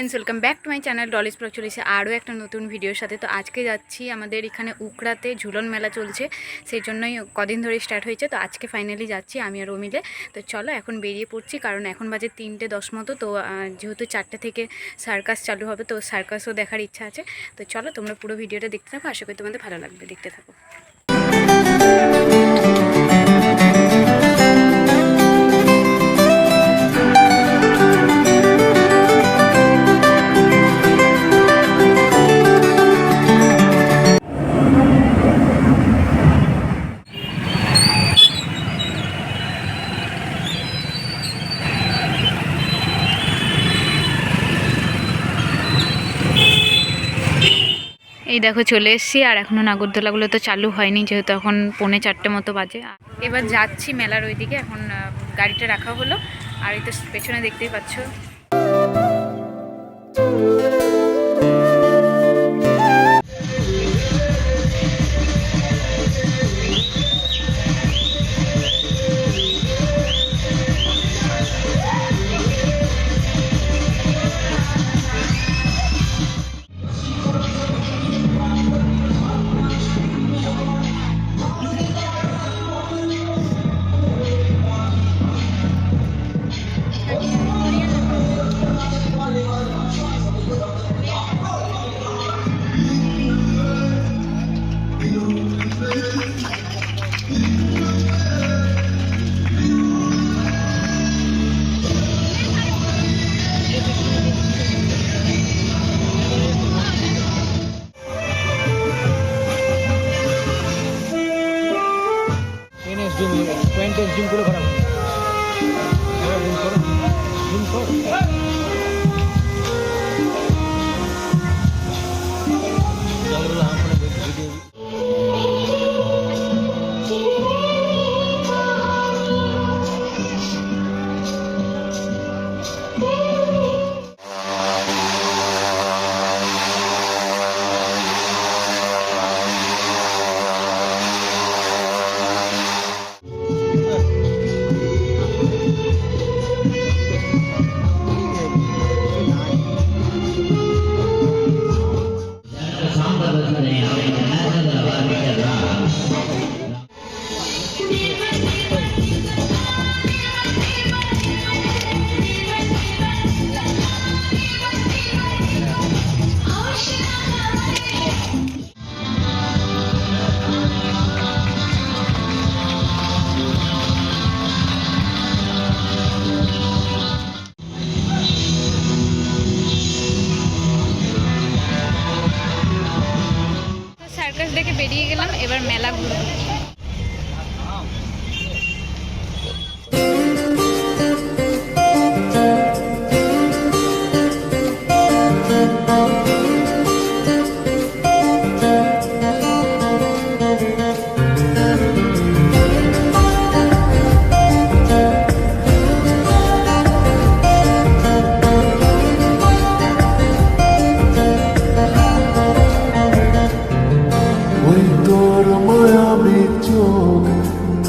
Friends welcome back to my channel Dolly's blog চলেছে আরও একটা নতুন ভিডিওর সাথে। তো আজকে যাচ্ছি আমাদের এখানে উকড়াতে ঝুলন মেলা চলছে, সেই জন্যই কদিন ধরে স্টার্ট হয়েছে। তো আজকে ফাইনালি যাচ্ছি আমি আর ও মিলে। তো চলো এখন বেরিয়ে পড়ছি, কারণ এখন বাজে তিনটে দশ মতো। তো যেহেতু চারটে থেকে সার্কাস চালু হবে, তো সার্কাসও দেখার ইচ্ছা আছে। তো চলো তোমরা পুরো ভিডিওটা দেখতে থাকো, আশা করি তোমাদের ভালো লাগবে, দেখতে থাকো। এই দেখো চলে এসছি, আর এখনও নাগরদোলাগুলো তো চালু হয়নি, যেহেতু এখন পৌনে চারটে মতো বাজে। এবার যাচ্ছি মেলার ওইদিকে, এখন গাড়িটা রাখা হলো, আর এই তো পেছনে দেখতেই পাচ্ছ। জুম করে করা জুম করো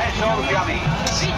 একশো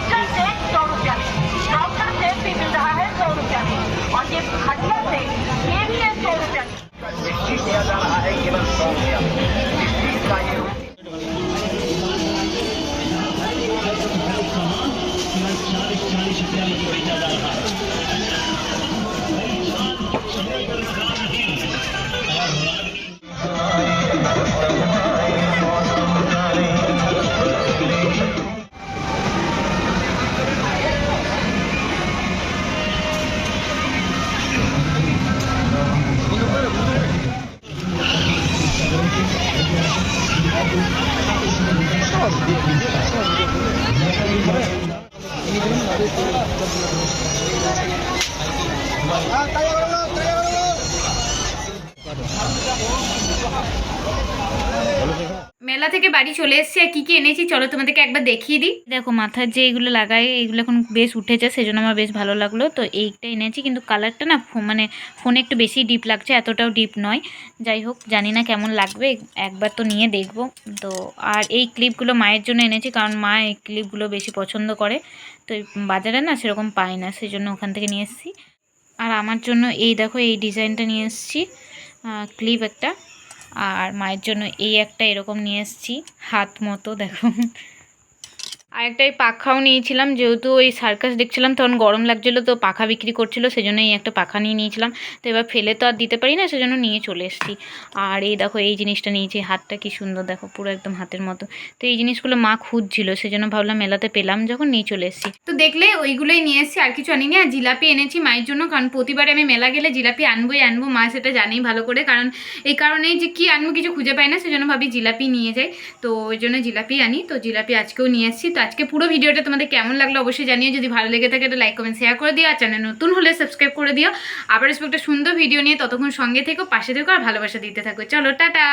Tayo মেলা থেকে বাড়ি চলে এসেছি আর কী কী এনেছি, চলো তোমাদেরকে একবার দেখিয়ে দিই। দেখো, মাথার যে এগুলো লাগাই এগুলো এখন বেশ উঠেছে, সেজন্য আমার বেশ ভালো লাগল। তো এইটা এনেছি, কিন্তু কালারটা না মানে ফোনে একটু বেশি ডিপ লাগছে, এতটাও ডিপ নয়। যাই হোক, জানি না কেমন লাগবে, একবার তো নিয়ে দেখব। তো আর এই ক্লিপগুলো মায়ের জন্য এনেছি, কারণ মা এই ক্লিপগুলো বেশি পছন্দ করে। তো বাজারে না সেরকম পাই না সেই জন্য ওখান থেকে নিয়ে এসেছি। আর আমার জন্য এই দেখো, এই ডিজাইনটা নিয়ে এসেছি ক্লিপ একটা। আর মায়ের জন্য এই একটা এরকম নিয়ে এসেছি হাত মতো দেখো। আর একটা এই পাখাও নিয়েছিলাম, যেহেতু ওই সার্কাস দেখছিলাম, তখন গরম লাগছিল, তো পাখা বিক্রি করছিল সেজন্য এই একটা পাখা নিয়ে নিয়েছিলাম। তো এবার ফেলে তো আর দিতে পারি না, সেজন্য নিয়ে চলে এসেছি। আর এই দেখো, এই জিনিসটা নিয়েছি, হাতটা কি সুন্দর, দেখো, পুরো একদম হাতের মতো। তো এই জিনিসগুলো মা খুঁজছিল, সেজন্য ভাবলাম মেলাতে পেলাম, যখন নিয়ে চলে এসেছি। তো দেখলে, ওইগুলোই নিয়ে এসেছি, আর কিছু আনিনি। আর জিলাপি এনেছি মায়ের জন্য, কারণ প্রতিবারে আমি মেলা গেলে জিলাপি আনবোই আনব, মা সেটা জানেই ভালো করে। কারণ এই কারণেই যে কি আনব কিছু খুঁজে পাই না, সেজন্য ভাবি জিলাপি নিয়ে যাই। তো ওই জন্য জিলাপি আনি। তো জিলাপি আজকেও নিয়ে এসেছি, তো আজকে পুরো ভিডিওটা তোমাদের কেমন লাগল অবশ্যই জানিয়ে যদি ভালো লেগে থাকে, তো লাইক কমেন্ট শেয়ার করে দিও। আর চ্যানেল নতুন হলে সাবস্ক্রাইব করে দিও। আবার একটা সুন্দর ভিডিও নিয়ে ততক্ষণ সঙ্গে থেকো, পাশে থেকো আর ভালোবাসা দিতে থাকো। চলো, টাটা!